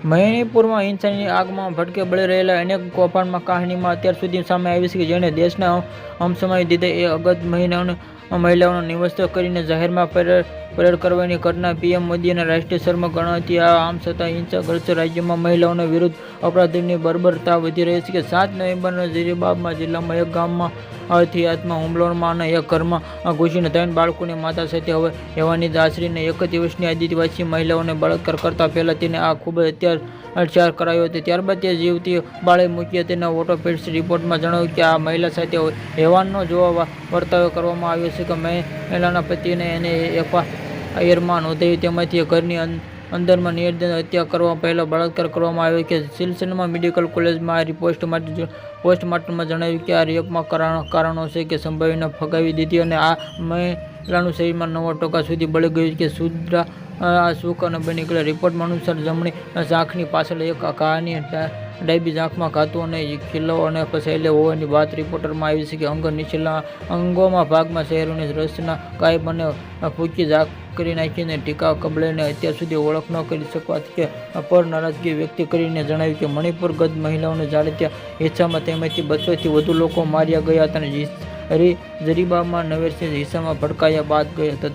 મણિપુરમાં હિંસાની આગમાં ભટકે બળી રહેલા અનેક કૌભાંડમાં કહાનીમાં અત્યાર સુધી સામે આવી છે કે જેણે દેશને હમસમાવી દીધા એ અગત મહિનાઓને મહિલાઓનો નિવસ્ત કરીને જાહેરમાં પરેડ કરવાની ઘટના પીએમ મોદીના રાષ્ટ્રીય શર્મ ગણાતી. આમ છતાં હિંસાગ્રસ્ત રાજ્યમાં મહિલાઓના વિરુદ્ધ અપરાધીની બર્બરતા વધી રહી છે કે સાત નવેમ્બરના ઝીરીબાબમાં જિલ્લામાં એક ગામમાં હથિયારમાં હુમલોમાં અને એક ઘરમાં ઘૂસીને ત્રણ બાળકોની માતા સાથે હવે હેવાની દાસરીને એક દિવસની આદિવાસી મહિલાઓને બળાત્કાર કરતા પહેલાં તેને આ ખૂબ જ અત્યાચાર કરાયો હતો. ત્યારબાદ તે જીવતી બાળી મૂકી તેના ઓટોપેટ્સ રિપોર્ટમાં જણાવ્યું કે આ મહિલા સાથે હેવાનનો જોવા વર્તાવ કરવામાં આવ્યો છે કે મહિલાના પતિને એને એફઆઈઆરમાં નોંધાવી તેમાંથી ઘરની અંદરમાં નિર્દન હત્યા કરવા પહેલાં બળાત્કાર કરવામાં આવ્યો કે સિલસિલામાં મેડિકલ કોલેજમાં આ પોસ્ટ માટે પોસ્ટમોર્ટમમાં જણાવ્યું કે આ રેપમાં કારણો છે કે સંભાવીને ફગાવી દીધી અને આ મહિલાનું શરીરમાં નવ ટકા સુધી બળી ગયું કે શુદ્રા આ સુખ અને બની ગયેલા રિપોર્ટમાં અનુસાર જમણી આંખની પાછળ એક કાની ડાબી આંખમાં ખાતું અને ખીલ્લો અને ફસાયેલો હોવાની વાત રિપોર્ટરમાં આવી છે કે અંગ નીચેલા અંગોમાં ભાગમાં શહેરોની રસના કાયબ અને ફૂંકી ઝાક કરી નાખીને ટીકા કબળેને અત્યાર સુધી ઓળખ ન કરી શકવાથી કે પર નારાજગી વ્યક્ત કરીને જણાવ્યું કે મણિપુર ગત મહિલાઓને જાણે ત્યાં હિસ્સામાં તેમાંથી બસોથી વધુ લોકો માર્યા ગયા હતા અને હરી જરીબામાં નવેરથી હિંસામાં ભડકાયા બાદ ગયા હતા